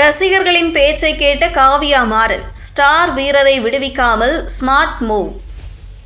ரசிகர்களின் பேச்சை கேட்ட காவியா மாறன் ஸ்டார் வீரரை விடுவிக்காமல் ஸ்மார்ட் மூவ்.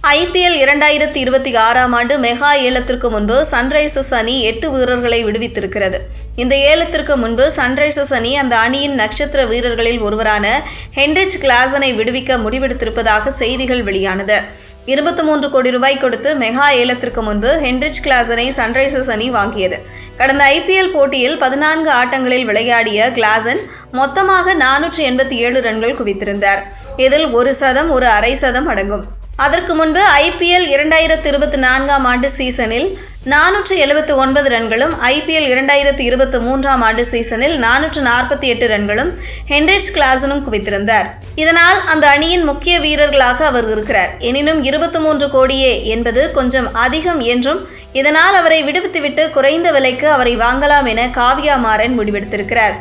ஐபிஎல் இரண்டாயிரத்தி இருபத்தி ஆறாம் ஆண்டு மெகா ஏலத்திற்கு முன்பு சன்ரைசர்ஸ் அணி எட்டு வீரர்களை விடுவித்திருக்கிறது. இந்த ஏலத்திற்கு முன்பு சன்ரைசர்ஸ் அணி அந்த அணியின் நட்சத்திர வீரர்களில் ஒருவரான ஹென்ரிச் கிளாசனை விடுவிக்க முடிவெடுத்திருப்பதாக செய்திகள் வெளியானது. இருபத்தி மூன்று கோடி ரூபாய் கொடுத்து மெகா ஏலத்திற்கு முன்பு ஹென்ரிச் கிளாசனை சன்ரைசர்ஸ் அணி வாங்கியது. கடந்த ஐபிஎல் போட்டியில் பதினான்கு ஆட்டங்களில் விளையாடிய கிளாசன் மொத்தமாக நானூற்றி எண்பத்தி ஏழு ரன்கள் குவித்திருந்தார். இதில் ஒரு சதம் ஒரு அரை சதம் அடங்கும். அதற்கு முன்பு ஐபிஎல் இரண்டாயிரத்தி இருபத்தி நான்காம் ஆண்டு சீசனில் நானூற்று எழுபத்து ஒன்பது ரன்களும் ஐபிஎல் இரண்டாயிரத்து இருபத்தி மூன்றாம் ஆண்டு சீசனில் நானூற்று நாற்பத்தி எட்டு ரன்களும் ஹென்ரிச் கிளாசனும் குவித்திருந்தார். இதனால் அந்த அணியின் முக்கிய வீரர்களாக அவர் இருக்கிறார். எனினும் இருபத்தி மூன்று கோடியே என்பது கொஞ்சம் அதிகம் என்றும் இதனால் அவரை விடுவித்துவிட்டு குறைந்த விலைக்கு அவரை வாங்கலாம் என காவியா மாறன் முடிவெடுத்திருக்கிறார்.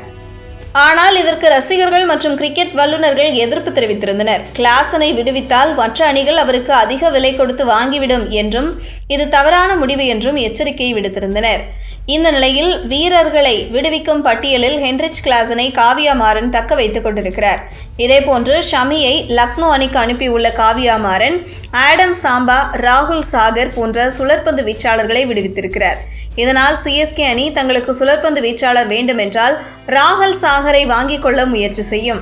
ஆனால் இதற்கு ரசிகர்கள் மற்றும் கிரிக்கெட் வல்லுநர்கள் எதிர்ப்பு தெரிவித்திருந்தனர். கிளாசனை விடுவித்தால் மற்ற அணிகள் அவருக்கு அதிக விலை கொடுத்து வாங்கிவிடும் என்றும் இது தவறான முடிவு என்றும் எச்சரிக்கை விடுத்திருந்தனர். இந்த நிலையில் வீரர்களை விடுவிக்கும் பட்டியலில் ஹென்ரிச் கிளாசனை காவியா மாறன் தக்க வைத்துக் கொண்டிருக்கிறார். இதேபோன்று ஷமியை லக்னோ அணிக்கு அனுப்பியுள்ள காவியா மாறன் ஆடம் சாம்பா ராகுல் சாகர் போன்ற சுழற்பந்து வீச்சாளர்களை விடுவித்திருக்கிறார். இதனால் சிஎஸ்கே அணி தங்களுக்கு சுழற்பந்து வீச்சாளர் வேண்டுமென்றால் ராகுல் சாகர் வாங்கிக் கொள்ள முயற்சி செய்யும்.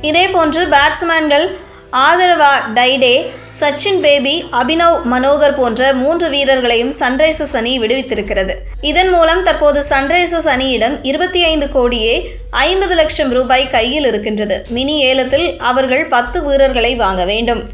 இதேபோன்று பேட்ஸ்மேன்கள் ஆதரவா டைடே சச்சின் பேபி அபினவ் மனோகர் போன்ற மூன்று வீரர்களையும் சன்ரைசர்ஸ் அணி விடுவித்திருக்கிறது. இதன் மூலம் தற்போது சன்ரைசர்ஸ் அணியிடம் இருபத்தி ஐந்து கோடியே ஐம்பது லட்சம் ரூபாய் கையில் இருக்கின்றது. மினி ஏலத்தில் அவர்கள் பத்து வீரர்களை வாங்க வேண்டும்.